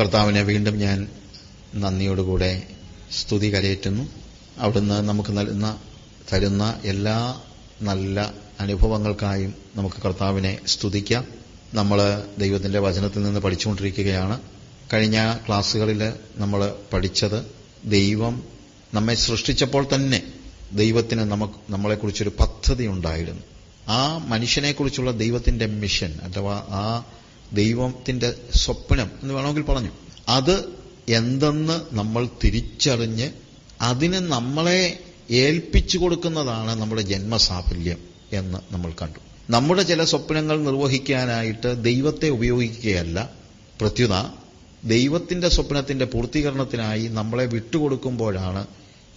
കർത്താവിനെ വീണ്ടും ഞാൻ നന്ദിയോടുകൂടെ സ്തുതി കരയേറ്റുന്നു. അവിടുന്ന് നമുക്ക് നൽകുന്ന തരുന്ന എല്ലാ നല്ല അനുഭവങ്ങൾക്കായും നമുക്ക് കർത്താവിനെ സ്തുതിക്കാം. നമ്മൾ ദൈവത്തിന്റെ വചനത്തിൽ നിന്ന് പഠിച്ചുകൊണ്ടിരിക്കുകയാണ്. കഴിഞ്ഞ ക്ലാസ്സുകളിൽ നമ്മൾ പഠിച്ചത് ദൈവം നമ്മെ സൃഷ്ടിച്ചപ്പോൾ തന്നെ ദൈവത്തിന് നമുക്ക് നമ്മളെക്കുറിച്ചൊരു പദ്ധതി ഉണ്ടായിരുന്നു. ആ മനുഷ്യനെക്കുറിച്ചുള്ള ദൈവത്തിന്റെ മിഷൻ അഥവാ ആ ദൈവത്തിന്റെ സ്വപ്നം എന്ന് വേണമെങ്കിൽ പറഞ്ഞു. അത് എന്തെന്ന് നമ്മൾ തിരിച്ചറിഞ്ഞ് അതിന് നമ്മളെ ഏൽപ്പിച്ചു കൊടുക്കുന്നതാണ് നമ്മുടെ ജന്മസാഫല്യം എന്ന് നമ്മൾ കണ്ടു. നമ്മുടെ ചില സ്വപ്നങ്ങൾ നിർവഹിക്കാനായിട്ട് ദൈവത്തെ ഉപയോഗിക്കുകയല്ല. പ്രത്യുത ദൈവത്തിന്റെ സ്വപ്നത്തിന്റെ പൂർത്തീകരണത്തിനായി നമ്മളെ വിട്ടുകൊടുക്കുമ്പോഴാണ്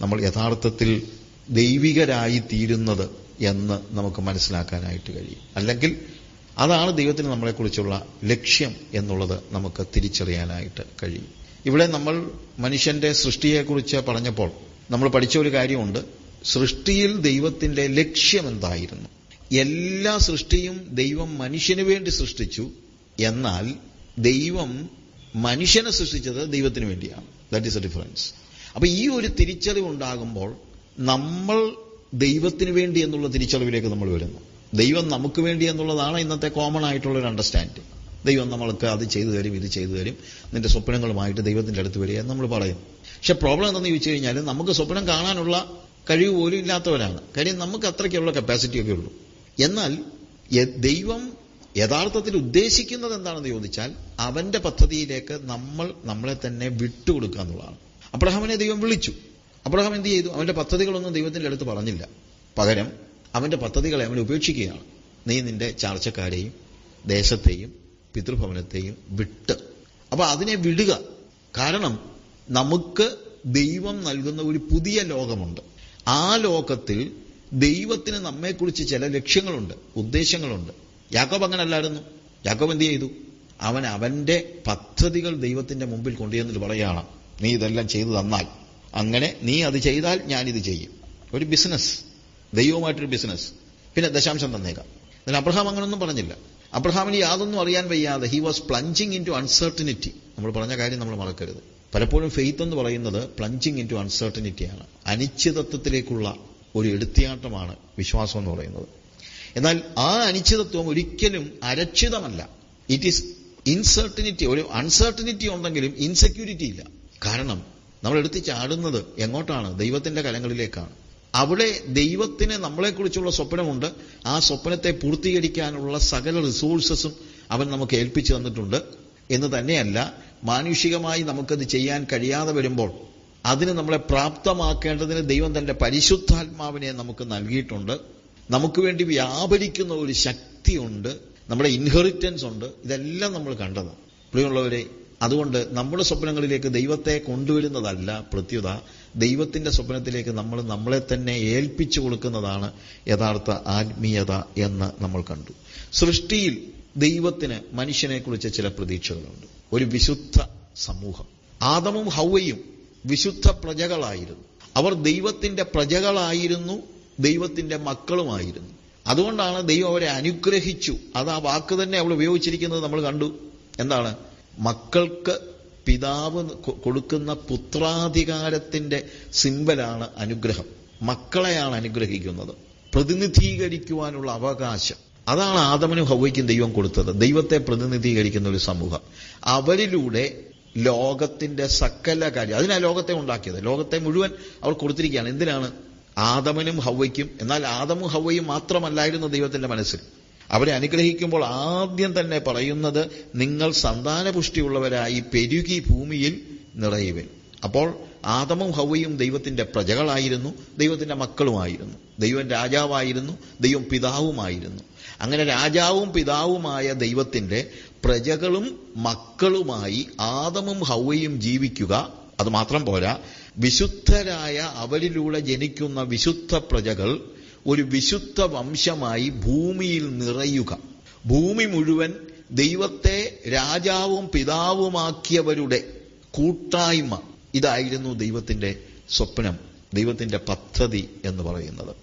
നമ്മൾ യഥാർത്ഥത്തിൽ ദൈവികരായി തീരുന്നത് എന്ന് നമുക്ക് മനസ്സിലാക്കാനായിട്ട് കഴിയും. അല്ലെങ്കിൽ അതാണ് ദൈവത്തിന് നമ്മളെക്കുറിച്ചുള്ള ലക്ഷ്യം എന്നുള്ളത് നമുക്ക് തിരിച്ചറിയാനായിട്ട് കഴിയും. ഇവിടെ നമ്മൾ മനുഷ്യന്റെ സൃഷ്ടിയെക്കുറിച്ച് പറഞ്ഞപ്പോൾ നമ്മൾ പഠിച്ച ഒരു കാര്യമുണ്ട്. സൃഷ്ടിയിൽ ദൈവത്തിന്റെ ലക്ഷ്യം എന്തായിരുന്നു? എല്ലാ സൃഷ്ടിയും ദൈവം മനുഷ്യന് വേണ്ടി സൃഷ്ടിച്ചു. എന്നാൽ ദൈവം മനുഷ്യനെ സൃഷ്ടിച്ചത് ദൈവത്തിന് വേണ്ടിയാണ്. ദാറ്റ് ഈസ് എ ഡിഫറൻസ് അപ്പൊ ഈ ഒരു തിരിച്ചറിവ് ഉണ്ടാകുമ്പോൾ നമ്മൾ ദൈവത്തിന് വേണ്ടി എന്നുള്ള തിരിച്ചറിവിലേക്ക് നമ്മൾ വരുന്നു. ദൈവം നമുക്ക് വേണ്ടി എന്നുള്ളതാണ് ഇന്നത്തെ കോമൺ ആയിട്ടുള്ള ഒരു അണ്ടർസ്റ്റാൻഡിങ് ദൈവം നമ്മൾക്ക് അത് ചെയ്തു തരും ഇത് ചെയ്തു തരും. നിന്റെ സ്വപ്നങ്ങളുമായിട്ട് ദൈവത്തിന്റെ അടുത്ത് വരിക നമ്മൾ പറയും. പക്ഷെ പ്രോബ്ലം എന്താണെന്ന് ചോദിച്ചു കഴിഞ്ഞാൽ നമുക്ക് സ്വപ്നം കാണാനുള്ള കഴിവ് പോലും ഇല്ലാത്തവരാണ്. കാര്യം നമുക്ക് അത്രയ്ക്കുള്ള കപ്പാസിറ്റി ഒക്കെ ഉള്ളൂ. എന്നാൽ ദൈവം യഥാർത്ഥത്തിൽ ഉദ്ദേശിക്കുന്നത് എന്താണെന്ന് ചോദിച്ചാൽ അവന്റെ പദ്ധതിയിലേക്ക് നമ്മൾ നമ്മളെ തന്നെ വിട്ടുകൊടുക്കുക എന്നുള്ളതാണ്. അബ്രഹാമിനെ ദൈവം വിളിച്ചു. അബ്രഹാം എന്ത് ചെയ്തു? അവന്റെ പദ്ധതികളൊന്നും ദൈവത്തിന്റെ അടുത്ത് പറഞ്ഞില്ല. പകരം അവന്റെ പദ്ധതികളെ അവൻ ഉപേക്ഷിക്കുകയാണ്. നീ നിന്റെ ചാർച്ചക്കാരെയും ദേശത്തെയും പിതൃഭവനത്തെയും വിട്ട്. അപ്പൊ അതിനെ വിടുക. കാരണം നമുക്ക് ദൈവം നൽകുന്ന ഒരു പുതിയ ലോകമുണ്ട്. ആ ലോകത്തിൽ ദൈവത്തിന് നമ്മെക്കുറിച്ച് ചില ലക്ഷ്യങ്ങളുണ്ട് ഉദ്ദേശങ്ങളുണ്ട്. യാക്കോബ് അങ്ങനല്ലായിരുന്നു. യാക്കോബ് എന്ത് ചെയ്തു? അവൻ അവന്റെ പദ്ധതികൾ ദൈവത്തിന്റെ മുമ്പിൽ കൊണ്ടുചെന്നിട്ട് പറയുകയാണ് നീ ഇതെല്ലാം ചെയ്തു തന്നാൽ അങ്ങനെ നീ അത് ചെയ്താൽ ഞാനിത് ചെയ്യും. ഒരു ബിസിനസ്. ദൈവവുമായിട്ടൊരു ബിസിനസ് പിന്നെ ദശാംശം തന്നേക്കാം. എന്നാൽ അബ്രഹാം അങ്ങനൊന്നും പറഞ്ഞില്ല. അബ്രഹാമിന് യാതൊന്നും അറിയാൻ വയ്യാതെ he was plunging into uncertainty നമ്മൾ പറഞ്ഞ കാര്യം നമ്മൾ മറക്കരുത്. പലപ്പോഴും ഫെയ്ത്ത് എന്ന് പറയുന്നത് പ്ലഞ്ചിങ് ഇൻ ടു അൺസർട്ടനിറ്റിയാണ് അനിശ്ചിതത്വത്തിലേക്കുള്ള ഒരു എടുത്തിയാട്ടമാണ് വിശ്വാസം എന്ന് പറയുന്നത്. എന്നാൽ ആ അനിശ്ചിതത്വം ഒരിക്കലും അരക്ഷിതമല്ല. ഇറ്റ് ഈസ് ഇൻസർട്ടനിറ്റി ഒരു അൺസർട്ടനിറ്റി ഉണ്ടെങ്കിലും ഇൻസെക്യൂരിറ്റി ഇല്ല. കാരണം നമ്മൾ എടുത്ത് ചാടുന്നത് എങ്ങോട്ടാണ്? ദൈവത്തിന്റെ കലങ്ങളിലേക്കാണ്. അവിടെ ദൈവത്തിന് നമ്മളെക്കുറിച്ചുള്ള സ്വപ്നമുണ്ട്. ആ സ്വപ്നത്തെ പൂർത്തീകരിക്കാനുള്ള സകല റിസോഴ്സസും അവൻ നമുക്ക് ഏൽപ്പിച്ചു തന്നിട്ടുണ്ട്. എന്ന് തന്നെയല്ല മാനുഷികമായി നമുക്കത് ചെയ്യാൻ കഴിയാതെ വരുമ്പോൾ അതിന് നമ്മളെ പ്രാപ്തമാക്കേണ്ടതിന് ദൈവം തന്റെ പരിശുദ്ധാത്മാവിനെ നമുക്ക് നൽകിയിട്ടുണ്ട്. നമുക്ക് വേണ്ടി വ്യാപരിക്കുന്ന ഒരു ശക്തിയുണ്ട്. നമ്മുടെ ഇൻഹെറിറ്റൻസ് ഉണ്ട്. ഇതെല്ലാം നമ്മൾ കണ്ടത് പ്രിയമുള്ളവരെ അതുകൊണ്ട് നമ്മുടെ സ്വപ്നങ്ങളിലേക്ക് ദൈവത്തെ കൊണ്ടുവരുന്നതല്ല പ്രത്യുത. ദൈവത്തിന്റെ സ്വപ്നത്തിലേക്ക് നമ്മൾ നമ്മളെ തന്നെ ഏൽപ്പിച്ചു കൊടുക്കുന്നതാണ് യഥാർത്ഥ ആത്മീയത എന്ന് നമ്മൾ കണ്ടു. സൃഷ്ടിയിൽ ദൈവത്തിന് മനുഷ്യനെക്കുറിച്ച് ചില പ്രതീക്ഷകളുണ്ട്. ഒരു വിശുദ്ധ സമൂഹം. ആദമും ഹൗവയും വിശുദ്ധ പ്രജകളായിരുന്നു. അവർ ദൈവത്തിന്റെ പ്രജകളായിരുന്നു ദൈവത്തിന്റെ മക്കളുമായിരുന്നു. അതുകൊണ്ടാണ് ദൈവം അവരെ അനുഗ്രഹിച്ചു. അത് ആ വാക്ക് തന്നെ അവൾ ഉപയോഗിച്ചിരിക്കുന്നത് നമ്മൾ കണ്ടു. എന്താണ്? മക്കൾക്ക് പിതാവ് കൊടുക്കുന്ന പുത്രാധികാരത്തിന്റെ സിമ്പലാണ് അനുഗ്രഹം. മക്കളെയാണ് അനുഗ്രഹിക്കുന്നത്. പ്രതിനിധീകരിക്കുവാനുള്ള അവകാശം. അതാണ് ആദമനും ഹൗവയ്ക്കും ദൈവം കൊടുത്തത്. ദൈവത്തെ പ്രതിനിധീകരിക്കുന്ന ഒരു സമൂഹം. അവരിലൂടെ ലോകത്തിന്റെ സകല കാര്യം അതിനാ ലോകത്തെ ഉണ്ടാക്കിയത്. ലോകത്തെ മുഴുവൻ അവർ കൊടുത്തിരിക്കുകയാണ്. എന്തിനാണ്? ആദമനും ഹൗവയ്ക്കും എന്നാൽ ആദമും ഹൗവയും മാത്രമല്ലായിരുന്നു ദൈവത്തിന്റെ മനസ്സിൽ. അവരെ അനുഗ്രഹിക്കുമ്പോൾ ആദ്യം തന്നെ പറയുന്നത് നിങ്ങൾ സന്താനപുഷ്ടിയുള്ളവരായി പെരുകി ഭൂമിയിൽ നിറയുവൻ. അപ്പോൾ ആദമും ഹൗവയും ദൈവത്തിന്റെ പ്രജകളായിരുന്നു ദൈവത്തിന്റെ മക്കളുമായിരുന്നു ദൈവം രാജാവായിരുന്നു ദൈവം പിതാവുമായിരുന്നു. അങ്ങനെ രാജാവും പിതാവുമായ ദൈവത്തിന്റെ പ്രജകളും മക്കളുമായി ആദമും ഹൗവയും ജീവിക്കുക അത് മാത്രം പോരാ വിശുദ്ധരായ അവരിലൂടെ ജനിക്കുന്ന വിശുദ്ധ പ്രജകൾ ഒരു വിശുദ്ധ വംശമായി ഭൂമിയിൽ നിറയുക. ഭൂമി മുഴുവൻ ദൈവത്തെ രാജാവും പിതാവുമാക്കിയവരുടെ കൂട്ടായ്മ. ഇതായിരുന്നു ദൈവത്തിന്റെ സ്വപ്നം ദൈവത്തിന്റെ പദ്ധതി എന്ന് പറയുന്നത്.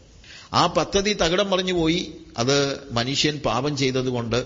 ആ പദ്ധതി തകിടം പറഞ്ഞു പോയി. അത് മനുഷ്യൻ പാപം ചെയ്തതുകൊണ്ട്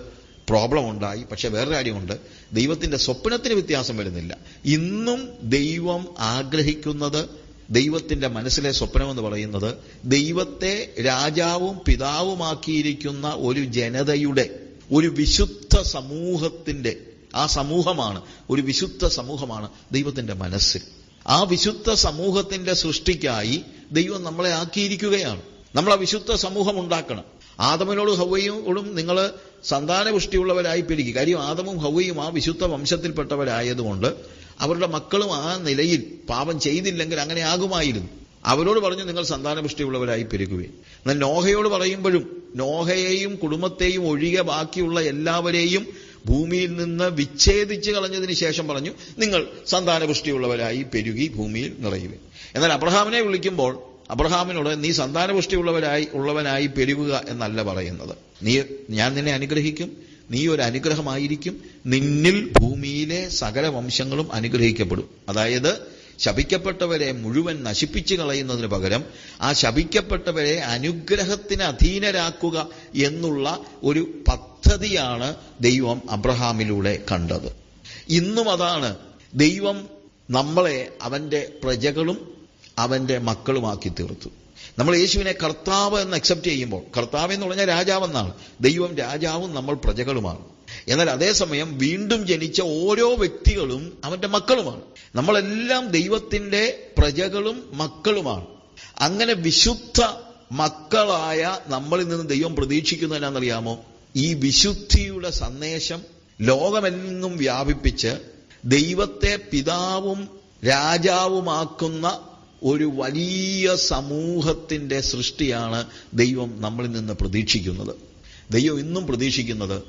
പ്രോബ്ലം ഉണ്ടായി. പക്ഷെ വേറെ കാര്യമുണ്ട്. ദൈവത്തിന്റെ സ്വപ്നത്തിന് വ്യത്യാസം വരുന്നില്ല. ഇന്നും ദൈവം ആഗ്രഹിക്കുന്നത് ദൈവത്തിന്റെ മനസ്സിലെ സ്വപ്നമെന്ന് പറയുന്നത് ദൈവത്തെ രാജാവും പിതാവുമാക്കിയിരിക്കുന്ന ഒരു ജനതയുടെ ഒരു വിശുദ്ധ സമൂഹത്തിന്റെ ആ സമൂഹമാണ് ഒരു വിശുദ്ധ സമൂഹമാണ് ദൈവത്തിന്റെ മനസ്സിൽ ആ വിശുദ്ധ സമൂഹത്തിന്റെ സൃഷ്ടിക്കായി ദൈവം നമ്മളെ ആക്കിയിരിക്കുകയാണ്. നമ്മൾ ആ വിശുദ്ധ സമൂഹം ഉണ്ടാക്കണം. ആദമനോടും ഹൗവയോടും നിങ്ങൾ സന്താനപുഷ്ടിയുള്ളവരായി പെരുകി കാര്യം ആദമും ഹൗവയും ആ വിശുദ്ധ വംശത്തിൽപ്പെട്ടവരായതുകൊണ്ട് അവരുടെ മക്കളും ആ നിലയിൽ പാപം ചെയ്തില്ലെങ്കിൽ അങ്ങനെ ആകുമായിരുന്നു. അവരോട് പറഞ്ഞു നിങ്ങൾ സന്താനപുഷ്ടിയുള്ളവരായി പെരുകുകയും എന്നാൽ നോഹയോട് പറയുമ്പോഴും നോഹയെയും കുടുംബത്തെയും ഒഴികെ ബാക്കിയുള്ള എല്ലാവരെയും ഭൂമിയിൽ നിന്ന് വിച്ഛേദിച്ച് കളഞ്ഞതിന് ശേഷം പറഞ്ഞു നിങ്ങൾ സന്താനപുഷ്ടിയുള്ളവരായി പെരുകി ഭൂമിയിൽ നിറയുക എന്നാൽ അബ്രഹാമിനെ വിളിക്കുമ്പോൾ അബ്രഹാമിനോട് നീ സന്താനപുഷ്ടിയുള്ളവരായി ഉള്ളവനായി പെരുകുക എന്നല്ല പറയുന്നത്. നീ ഞാൻ നിന്നെ അനുഗ്രഹിക്കും. നീ ഒരു അനുഗ്രഹമായിരിക്കും. നിന്നിൽ ഭൂമിയിലെ സകല വംശങ്ങളും അനുഗ്രഹിക്കപ്പെടും. അതായത് ശപിക്കപ്പെട്ടവരെ മുഴുവൻ നശിപ്പിച്ചു കളയുന്നതിന് പകരം ആ ശപിക്കപ്പെട്ടവരെ അനുഗ്രഹത്തിന് അധീനരാക്കുക എന്നുള്ള ഒരു പദ്ധതിയാണ് ദൈവം അബ്രഹാമിലൂടെ കണ്ടത്. ഇന്നും അതാണ് ദൈവം നമ്മളെ അവന്റെ പ്രജകളും അവന്റെ മക്കളുമാക്കി തീർത്തു. നമ്മൾ യേശുവിനെ കർത്താവ് എന്ന് അക്സെപ്റ്റ് ചെയ്യുമ്പോൾ കർത്താവ് എന്ന് പറഞ്ഞാൽ രാജാവെന്നാണ്. ദൈവം രാജാവും നമ്മൾ പ്രജകളുമാണ്. എന്നാൽ അതേസമയം വീണ്ടും ജനിച്ച ഓരോ വ്യക്തികളും അവന്റെ മക്കളുമാണ്. നമ്മളെല്ലാം ദൈവത്തിന്റെ പ്രജകളും മക്കളുമാണ്. അങ്ങനെ വിശുദ്ധ മക്കളായ നമ്മളിൽ നിന്ന് ദൈവം പ്രതീക്ഷിക്കുന്നതിനാണെന്നറിയാമോ ഈ വിശുദ്ധിയുടെ സന്ദേശം ലോകമെങ്ങും വ്യാപിപ്പിച്ച് ദൈവത്തെ പിതാവും രാജാവുമാക്കുന്ന ഒരു വലിയ സമൂഹത്തിന്റെ സൃഷ്ടിയാണ് ദൈവം നമ്മളിൽ നിന്ന് പ്രതീക്ഷിക്കുന്നത്. ദൈവം ഇന്നും പ്രതീക്ഷിക്കുന്നത്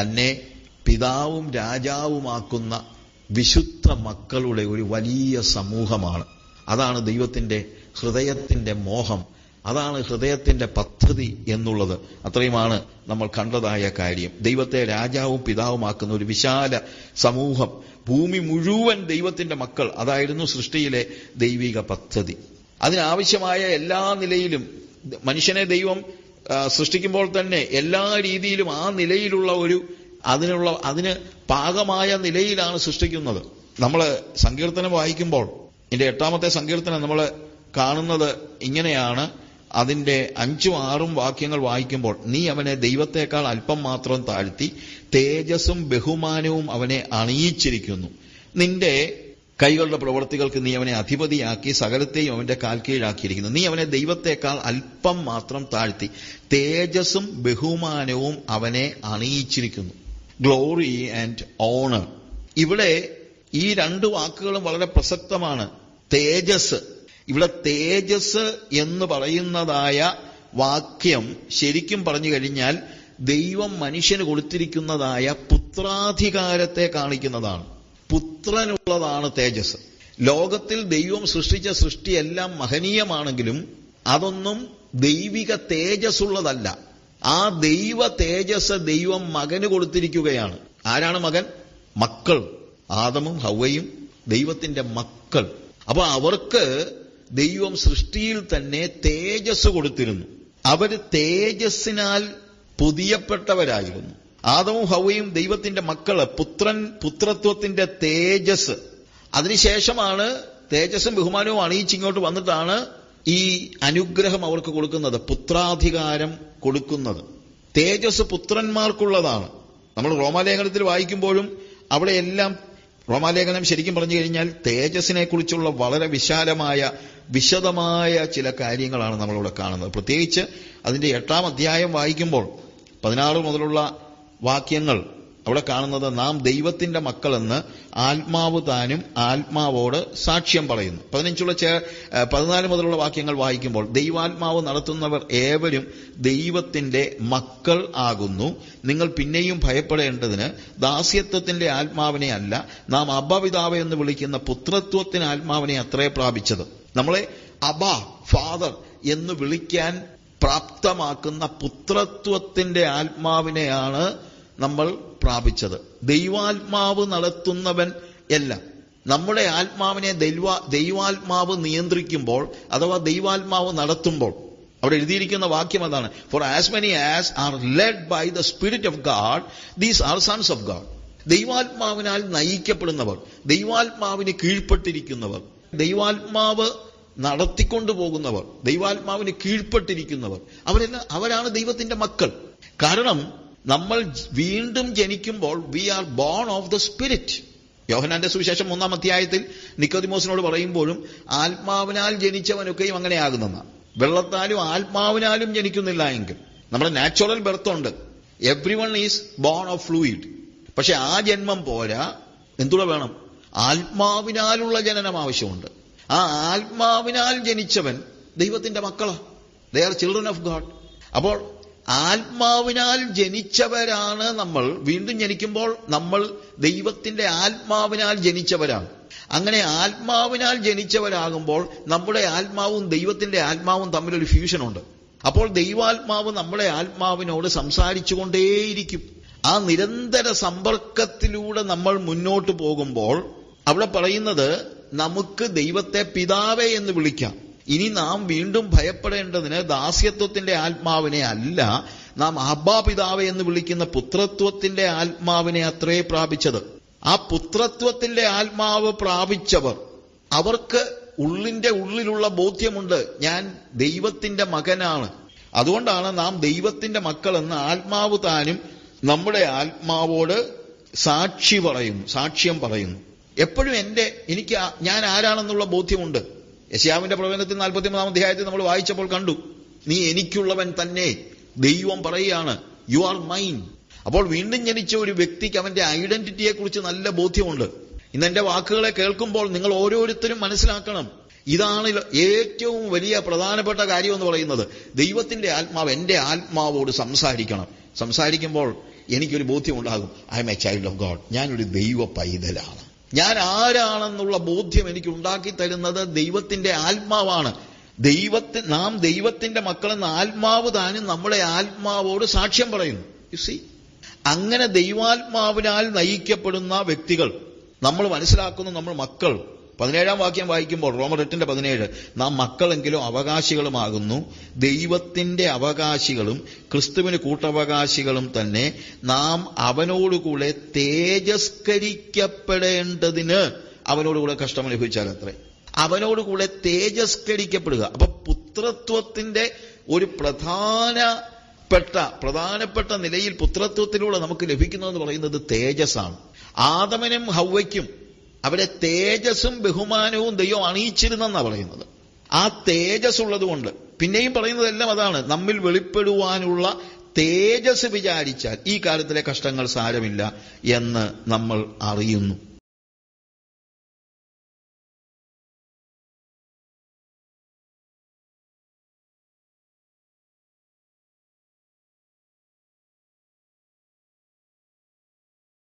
തന്നെ പിതാവും രാജാവുമാക്കുന്ന വിശുദ്ധ മക്കളുടെ ഒരു വലിയ സമൂഹമാണ്. അതാണ് ദൈവത്തിന്റെ ഹൃദയത്തിന്റെ മോഹം. അതാണ് ഹൃദയത്തിന്റെ പദ്ധതി എന്നുള്ളത്. അത്രയുമാണ് നമ്മൾ കണ്ടതായ കാര്യം. ദൈവത്തെ രാജാവും പിതാവുമാക്കുന്ന ഒരു വിശാല സമൂഹം. ഭൂമി മുഴുവൻ ദൈവത്തിന്റെ മക്കൾ. അതായിരുന്നു സൃഷ്ടിയിലെ ദൈവിക പദ്ധതി. അതിനാവശ്യമായ എല്ലാ നിലയിലും മനുഷ്യനെ ദൈവം സൃഷ്ടിക്കുമ്പോൾ തന്നെ എല്ലാ രീതിയിലും ആ നിലയിലുള്ള ഒരു അതിനുള്ള അതിന് പാകമായ നിലയിലാണ് സൃഷ്ടിക്കുന്നത്. നമ്മൾ സങ്കീർത്തനം വായിക്കുമ്പോൾ ഇതിന്റെ എട്ടാമത്തെ സങ്കീർത്തനം നമ്മൾ കാണുന്നത് ഇങ്ങനെയാണ്. അതിന്റെ അഞ്ചും ആറും വാക്യങ്ങൾ വായിക്കുമ്പോൾ നീ അവനെ ദൈവത്തെക്കാൾ അല്പം മാത്രം താഴ്ത്തി തേജസ്സും ബഹുമാനവും അവനെ അണിയിച്ചിരിക്കുന്നു. നിന്റെ കൈകളുടെ പ്രവൃത്തികൾക്ക് നീ അവനെ അധിപതിയാക്കി സകലത്തെയും അവന്റെ കാൽ കീഴാക്കിയിരിക്കുന്നു നീ അവനെ ദൈവത്തെക്കാൾ അല്പം മാത്രം താഴ്ത്തി തേജസ്സും ബഹുമാനവും അവനെ അണിയിച്ചിരിക്കുന്നു. Glory and owner. ഇവിടെ ഈ രണ്ട് വാക്കുകളും വളരെ പ്രസക്തമാണ്. തേജസ് ഇവിടെ തേജസ് എന്ന് പറയുന്നതായ വാക്യം ശരിക്കും പറഞ്ഞു കഴിഞ്ഞാൽ ദൈവം മനുഷ്യന് കൊടുത്തിരിക്കുന്നതായ പുത്രാധികാരത്തെ കാണിക്കുന്നതാണ്. പുത്രനുള്ളതാണ് തേജസ്. ലോകത്തിൽ ദൈവം സൃഷ്ടിച്ച സൃഷ്ടിയെല്ലാം മഹനീയമാണെങ്കിലും അതൊന്നും ദൈവിക തേജസ്സുള്ളതല്ല. ആ ദൈവ തേജസ് ദൈവം മകന് കൊടുത്തിരിക്കുകയാണ്. ആരാണ് മകൻ? മക്കൾ. ആദമും ഹവയും ദൈവത്തിന്റെ മക്കൾ. അപ്പൊ അവർക്ക് ദൈവം സൃഷ്ടിയിൽ തന്നെ തേജസ് കൊടുത്തിരുന്നു. അവർ തേജസ്സിനാൽ പുതിയപ്പെട്ടവരായിരുന്നു. ആദവും ഹവയും ദൈവത്തിന്റെ മക്കൾ പുത്രൻ പുത്രത്വത്തിന്റെ തേജസ്. അതിനുശേഷമാണ് തേജസ്സും ബഹുമാനവും അണിയിച്ചിങ്ങോട്ട് വന്നിട്ടാണ് ഈ അനുഗ്രഹം അവർക്ക് കൊടുക്കുന്നത് പുത്രാധികാരം കൊടുക്കുന്നത്. തേജസ് പുത്രന്മാർക്കുള്ളതാണ്. നമ്മൾ റോമാലേഖനത്തിൽ വായിക്കുമ്പോഴും അവിടെയെല്ലാം റോമാലേഖനം ശരിക്കും പറഞ്ഞു കഴിഞ്ഞാൽ തേജസ്സിനെ കുറിച്ചുള്ള വളരെ വിശാലമായ വിശദമായ ചില കാര്യങ്ങളാണ് നമ്മളിവിടെ കാണുന്നത്. പ്രത്യേകിച്ച് അതിന്റെ എട്ടാം അധ്യായം വായിക്കുമ്പോൾ പതിനാറ് മുതലുള്ള വാക്യങ്ങൾ അവിടെ കാണുന്നത് നാം ദൈവത്തിന്റെ മക്കളെന്ന് ആത്മാവ് താനും ആത്മാവോട് സാക്ഷ്യം പറയുന്നു. പതിനഞ്ചുള്ള ചേ പതിനാല് മുതലുള്ള വാക്യങ്ങൾ വായിക്കുമ്പോൾ ദൈവാത്മാവ് നടത്തുന്നവർ ഏവരും ദൈവത്തിന്റെ മക്കൾ ആകുന്നു. നിങ്ങൾ പിന്നെയും ഭയപ്പെടേണ്ടതിന് ദാസ്യത്വത്തിന്റെ ആത്മാവിനെ അല്ല നാം അബപിതാവ് എന്ന് വിളിക്കുന്ന പുത്രത്വത്തിന് ആത്മാവിനെ അത്രേ പ്രാപിച്ചത്. നമ്മളെ അബ ഫാദർ എന്ന് വിളിക്കാൻ പ്രാപ്തമാക്കുന്ന പുത്രത്വത്തിന്റെ ആത്മാവിനെയാണ് നമ്മൾ പ്രാപിച്ചത്. ദൈവാത്മാവ് നടത്തുന്നവൻ എല്ലാം നമ്മുടെ ആത്മാവിനെ ദൈവ ദൈവാത്മാവ് നിയന്ത്രിക്കുമ്പോൾ അഥവാ ദൈവാത്മാവ് നടത്തുമ്പോൾ അവിടെ എഴുതിയിരിക്കുന്ന വാക്യം അതാണ് for as many as are led by the spirit of God these are sons of God ദൈവാത്മാവിനാൽ നയിക്കപ്പെടുന്നവർ ദൈവാത്മാവിന് കീഴ്പ്പെട്ടിരിക്കുന്നവർ ദൈവാത്മാവ് നടത്തിക്കൊണ്ടു പോകുന്നവർ ദൈവാത്മാവിന് കീഴ്പ്പെട്ടിരിക്കുന്നവർ അവരെല്ലാം അവരാണ് ദൈവത്തിന്റെ മക്കൾ. കാരണം നമ്മൾ വീണ്ടും ജനിക്കുമ്പോൾ we are born of the spirit യോഹനാന്റെ സുവിശേഷം മൂന്നാം അധ്യായത്തിൽ നിക്കോദിമോസിനോട് പറയുമ്പോഴും ആത്മാവിനാൽ ജനിച്ചവനൊക്കെയും അങ്ങനെയാകുന്നെന്ന. വെള്ളത്താലും ആത്മാവിനാലും ജനിക്കുന്നില്ല എങ്കിൽ. നമ്മുടെ നാച്ചുറൽ ബർത്ത് ഉണ്ട്. Everyone is born of fluid പക്ഷെ ആ ജന്മം പോരാ. എന്തുകൂടെ വേണം? ആത്മാവിനാലുള്ള ജനനം ആവശ്യമുണ്ട്. ആ ആത്മാവിനാൽ ജനിച്ചവൻ ദൈവത്തിന്റെ മക്കളാ. They are children of God അപ്പോൾ ആത്മാവിനാൽ ജനിച്ചവരാണ് നമ്മൾ. വീണ്ടും ജനിക്കുമ്പോൾ നമ്മൾ ദൈവത്തിന്റെ ആത്മാവിനാൽ ജനിച്ചവരാണ്. അങ്ങനെ ആത്മാവിനാൽ ജനിച്ചവരാകുമ്പോൾ നമ്മുടെ ആത്മാവും ദൈവത്തിന്റെ ആത്മാവും തമ്മിലൊരു ഫ്യൂഷനുണ്ട് അപ്പോൾ ദൈവാത്മാവ് നമ്മുടെ ആത്മാവിനോട് സംസാരിച്ചുകൊണ്ടേയിരിക്കും. ആ നിരന്തര സമ്പർക്കത്തിലൂടെ നമ്മൾ മുന്നോട്ട് പോകുമ്പോൾ അവിടെ പറയുന്നത് നമുക്ക് ദൈവത്തെ പിതാവേ എന്ന് വിളിക്കാം. ഇനി നാം വീണ്ടും ഭയപ്പെടേണ്ടതിന് ദാസ്യത്വത്തിന്റെ ആത്മാവിനെ അല്ല നാം അബ്ബാ പിതാവെ എന്ന് വിളിക്കുന്ന പുത്രത്വത്തിന്റെ ആത്മാവിനെ അത്രേ പ്രാപിച്ചത്. ആ പുത്രത്വത്തിന്റെ ആത്മാവ് പ്രാപിച്ചവർ അവർക്ക് ഉള്ളിന്റെ ഉള്ളിലുള്ള ബോധ്യമുണ്ട്. ഞാൻ ദൈവത്തിന്റെ മകനാണ്. അതുകൊണ്ടാണ് നാം ദൈവത്തിന്റെ മക്കളെന്ന് ആത്മാവ് താനും നമ്മുടെ ആത്മാവോട് സാക്ഷി പറയുന്നു സാക്ഷ്യം പറയുന്നു. എപ്പോഴും എന്റെ എനിക്ക് ഞാൻ ആരാണെന്നുള്ള ബോധ്യമുണ്ട്. യശയാവിന്റെ പ്രവചനത്തിൽ നാൽപ്പത്തി മൂന്നാം അധ്യായത്തിൽ നമ്മൾ വായിച്ചപ്പോൾ കണ്ടു. നീ എനിക്കുള്ളവൻ തന്നെ. ദൈവം പറയുകയാണ് യു ആർ മൈൻ അപ്പോൾ വീണ്ടും ജനിച്ച ഒരു വ്യക്തിക്ക് അവന്റെ ഐഡന്റിറ്റിയെ കുറിച്ച് നല്ല ബോധ്യമുണ്ട്. ഇന്ന് എന്റെ വാക്കുകളെ കേൾക്കുമ്പോൾ നിങ്ങൾ ഓരോരുത്തരും മനസ്സിലാക്കണം. ഇതാണ് ഏറ്റവും വലിയ പ്രധാനപ്പെട്ട കാര്യം എന്ന് പറയുന്നത്. ദൈവത്തിന്റെ ആത്മാവ് എന്റെ ആത്മാവോട് സംസാരിക്കണം. സംസാരിക്കുമ്പോൾ എനിക്കൊരു ബോധ്യം ഉണ്ടാകും I am a child of God ഞാനൊരു ദൈവ പൈതലാണ് ഞാൻ ആരാണെന്നുള്ള ബോധ്യം എനിക്ക് ഉണ്ടാക്കി തരുന്നത് ദൈവത്തിന്റെ ആത്മാവാണ്. ദൈവത്തെ നാം ദൈവത്തിന്റെ മക്കളെന്ന് ആത്മാവ് താനും നമ്മുടെ ആത്മാവോട് സാക്ഷ്യം പറയുന്നു. യു സി അങ്ങനെ ദൈവാത്മാവിനാൽ നയിക്കപ്പെടുന്ന വ്യക്തികൾ നമ്മൾ മനസ്സിലാക്കുന്നു നമ്മൾ മക്കൾ. പതിനേഴാം വാക്യം വായിക്കുമ്പോൾ റോമർ എട്ടിന്റെ പതിനേഴ് നാം മക്കളെങ്കിലും അവകാശികളുമാകുന്നു ദൈവത്തിന്റെ അവകാശികളും ക്രിസ്തുവിന് കൂട്ടവകാശികളും തന്നെ നാം അവനോടുകൂടെ തേജസ്കരിക്കപ്പെടേണ്ടതിന് അവനോടുകൂടെ കഷ്ടം അനുഭവിച്ചാൽ അത്രേ അവനോടുകൂടെ തേജസ്കരിക്കപ്പെടുക. അപ്പൊ പുത്രത്വത്തിന്റെ ഒരു പ്രധാനപ്പെട്ട പ്രധാനപ്പെട്ട നിലയിൽ പുത്രത്വത്തിലൂടെ നമുക്ക് ലഭിക്കുന്നതെന്ന് പറയുന്നത് തേജസ്സാണ്. ആദമനും ഹൗവയ്ക്കും അവരെ തേജസ്സും ബഹുമാനവും ദൈവം അണിയിച്ചിരുന്നെന്നാ പറയുന്നത്. ആ തേജസ് ഉള്ളതുകൊണ്ട് പിന്നെയും പറയുന്നതെല്ലാം അതാണ്. നമ്മിൽ വെളിപ്പെടുവാനുള്ള തേജസ് വിചാരിച്ചാൽ ഈ കാലത്തിലെ കഷ്ടങ്ങൾ സാരമില്ല എന്ന് നമ്മൾ അറിയുന്നു.